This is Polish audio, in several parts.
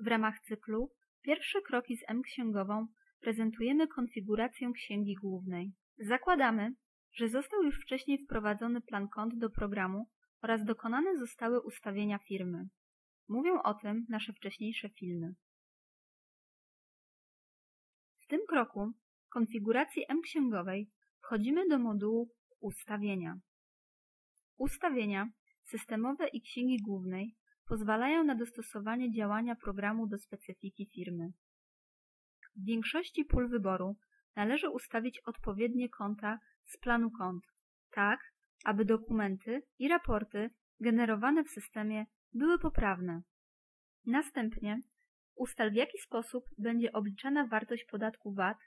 W ramach cyklu Pierwsze kroki z M-księgową prezentujemy konfigurację księgi głównej. Zakładamy, że został już wcześniej wprowadzony plan kont do programu oraz dokonane zostały ustawienia firmy. Mówią o tym nasze wcześniejsze filmy. W tym kroku konfiguracji M-księgowej wchodzimy do modułu Ustawienia. Ustawienia systemowe i księgi głównej pozwalają na dostosowanie działania programu do specyfiki firmy. W większości pól wyboru należy ustawić odpowiednie konta z planu kont, tak aby dokumenty i raporty generowane w systemie były poprawne. Następnie ustal w jaki sposób będzie obliczana wartość podatku VAT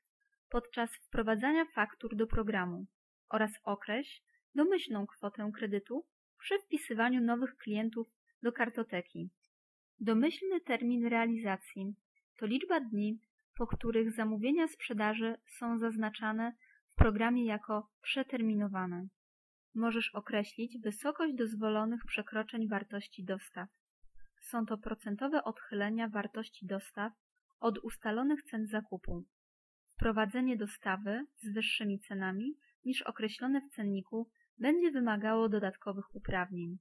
podczas wprowadzania faktur do programu oraz określ domyślną kwotę kredytu przy wpisywaniu nowych klientów do kartoteki. Domyślny termin realizacji to liczba dni, po których zamówienia sprzedaży są zaznaczane w programie jako przeterminowane. Możesz określić wysokość dozwolonych przekroczeń wartości dostaw. Są to procentowe odchylenia wartości dostaw od ustalonych cen zakupu. Wprowadzenie dostawy z wyższymi cenami niż określone w cenniku będzie wymagało dodatkowych uprawnień.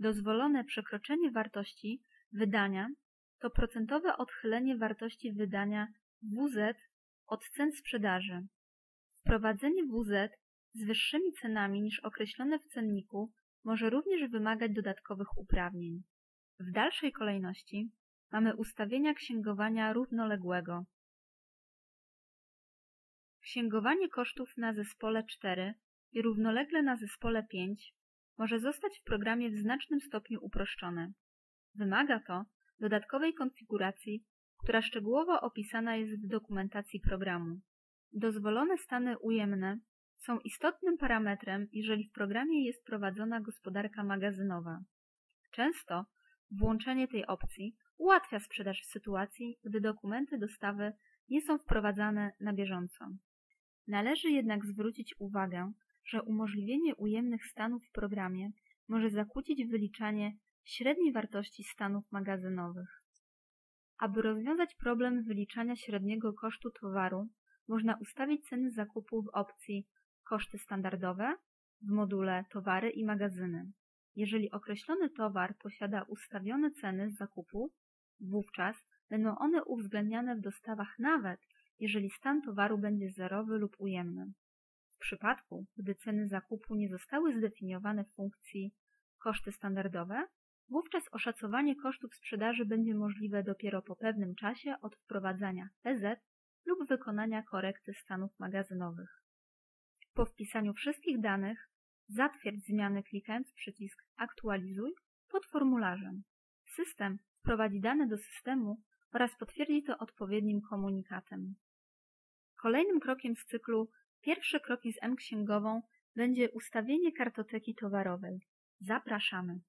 Dozwolone przekroczenie wartości wydania to procentowe odchylenie wartości wydania WZ od cen sprzedaży. Wprowadzenie WZ z wyższymi cenami niż określone w cenniku może również wymagać dodatkowych uprawnień. W dalszej kolejności mamy ustawienia księgowania równoległego. Księgowanie kosztów na zespole 4 i równolegle na zespole 5 może zostać w programie w znacznym stopniu uproszczone. Wymaga to dodatkowej konfiguracji, która szczegółowo opisana jest w dokumentacji programu. Dozwolone stany ujemne są istotnym parametrem, jeżeli w programie jest prowadzona gospodarka magazynowa. Często włączenie tej opcji ułatwia sprzedaż w sytuacji, gdy dokumenty dostawy nie są wprowadzane na bieżąco. Należy jednak zwrócić uwagę, że umożliwienie ujemnych stanów w programie może zakłócić wyliczanie średniej wartości stanów magazynowych. Aby rozwiązać problem wyliczania średniego kosztu towaru, można ustawić ceny zakupu w opcji koszty standardowe w module towary i magazyny. Jeżeli określony towar posiada ustawione ceny zakupu, wówczas będą one uwzględniane w dostawach nawet, jeżeli stan towaru będzie zerowy lub ujemny. W przypadku, gdy ceny zakupu nie zostały zdefiniowane w funkcji koszty standardowe, wówczas oszacowanie kosztów sprzedaży będzie możliwe dopiero po pewnym czasie od wprowadzania PZ lub wykonania korekty stanów magazynowych. Po wpisaniu wszystkich danych zatwierdź zmiany klikając przycisk Aktualizuj pod formularzem. System wprowadzi dane do systemu oraz potwierdzi to odpowiednim komunikatem. Kolejnym krokiem z cyklu Pierwsze kroki z M-księgową będzie ustawienie kartoteki towarowej. Zapraszamy.